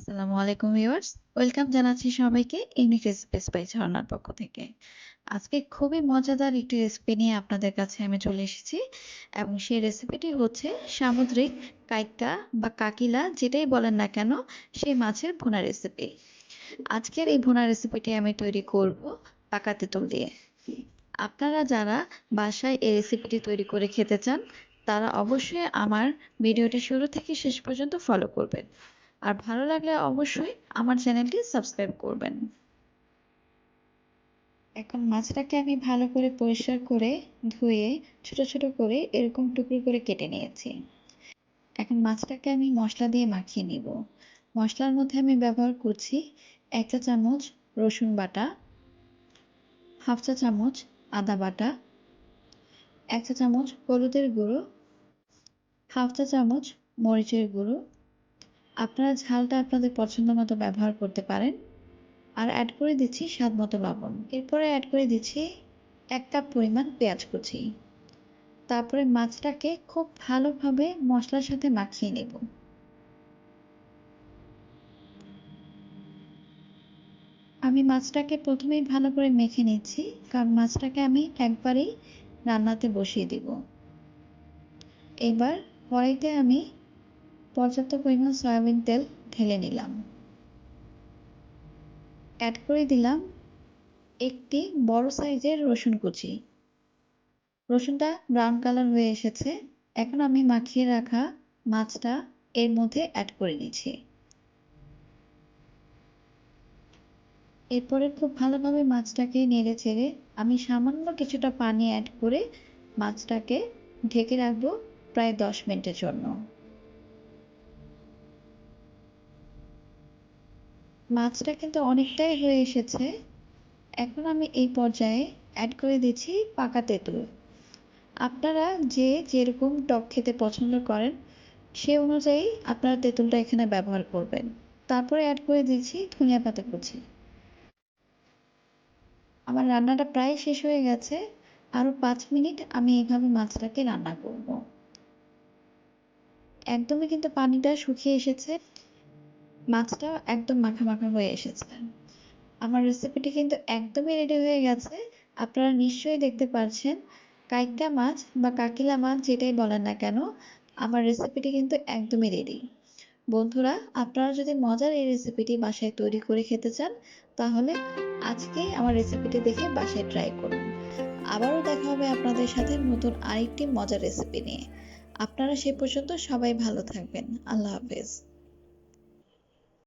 আসসালামু আলাইকুম viewers. Welcome জানাচ্ছি সবাইকে ইউনিক রেসিপিস বাই ঝর্ণার পক্ষ থেকে। আজকে খুবই মজাদার একটি রেসিপি নিয়ে আপনাদের কাছে আমি চলে এসেছি এবং সেই রেসিপিটি হচ্ছে সামুদ্রিক কাইকা বা কাকিলা যেটাই বলেন না কেন, সেই মাছের ভুনা রেসিপি। আজকের এই ভুনা রেসিপিটি আমি তৈরি করব পাকা তেঁতুল দিয়ে। আপনারা যারা বাসায় এই রেসিপিটি তৈরি করে খেতে চান, তারা অবশ্যই আমার ভিডিওটি শুরু থেকে শেষ পর্যন্ত ফলো করবেন। আর ভালো লাগলে অবশ্যই আমার চ্যানেলটি সাবস্ক্রাইব করবেন। এখন মাছটাকে আমি ভালো করে পরিষ্কার করে ধুয়ে ছোট ছোট করে এরকম টুকরো করে কেটে নিয়েছি। এখন মাছটাকে আমি মশলা দিয়ে মাখিয়ে নিব। মশলার মধ্যে আমি ব্যবহার করছি এক চা চামচ রসুন বাটা, হাফ চা চামচ আদা বাটা, এক চা চামচ হলুদের গুঁড়ো, হাফ চা চামচ মরিচের গুঁড়ো আপনারা ঝালটা আপনাদের পছন্দ মতো ব্যবহার করতে পারেন। আর অ্যাড করে দিচ্ছি স্বাদ মতো লবণ। এরপরে অ্যাড করে দিচ্ছি এক কাপ পরিমাণ পেঁয়াজ কুচি। তারপরে মাছটাকে খুব ভালোভাবে মশলার সাথে মাখিয়ে নেব। আমি মাছটাকে প্রথমেই ভালো করে মেখে নিচ্ছি, কারণ মাছটাকে আমি একবারেই রান্নাতে বসিয়ে দিব। এবার কড়াইতে আমি পর্যাপ্ত পরিমাণ সয়াবিন তেল ঢেলে নিলাম। অ্যাড করে দিলাম একটি বড় সাইজের রসুন কুচি। রসুনটা ব্রাউন কালার হয়ে এসেছে। এখন আমি মাখিয়ে রাখা মাছটা এর মধ্যে অ্যাড করে নিচ্ছি। এরপরে খুব ভালোভাবে মাছটাকে নেড়ে ছেড়ে আমি সামান্য কিছুটা পানি অ্যাড করে মাছটাকে ঢেকে রাখব প্রায় দশ মিনিটের জন্য। মাছটা কিন্তু অনেকটাই হয়ে এসেছে। এখন আমি এই পর্যায়ে অ্যাড করে দিচ্ছি পাকা তেঁতুল। আপনারা যে যেরকম টক খেতে পছন্দ করেন, সে অনুযায়ী আপনারা তেঁতুলটা এখানে ব্যবহার করবেন। তারপরে অ্যাড করে দিচ্ছি ধনিয়া পাতা কুচি। আমার রান্নাটা প্রায় শেষ হয়ে গেছে। আরও পাঁচ মিনিট আমি এইভাবে মাছটাকে রান্না করব। একদমই কিন্তু পানিটা শুকিয়ে এসেছে। মাছটা একদম মাখা মাখা হয়ে এসেছে। আমার রেসিপিটি কিন্তু একদমই রেডি হয়ে গেছে। আপনারা নিশ্চয়ই দেখতে পাচ্ছেন কাইকা মাছ বা কাকিলা মাছ যেটাই বলেন না কেন, আমার রেসিপিটি কিন্তু একদমই রেডি বন্ধুরা, আপনারা যদি মজার এই রেসিপিটি বাসায় তৈরি করে খেতে চান, তাহলে আজকেই আমার রেসিপিটি দেখে বাসায় ট্রাই করুন। আবারও দেখা হবে আপনাদের সাথে নতুন আরেকটি মজার রেসিপি নিয়ে। আপনারা সে পর্যন্ত সবাই ভালো থাকবেন। আল্লাহ হাফেজ।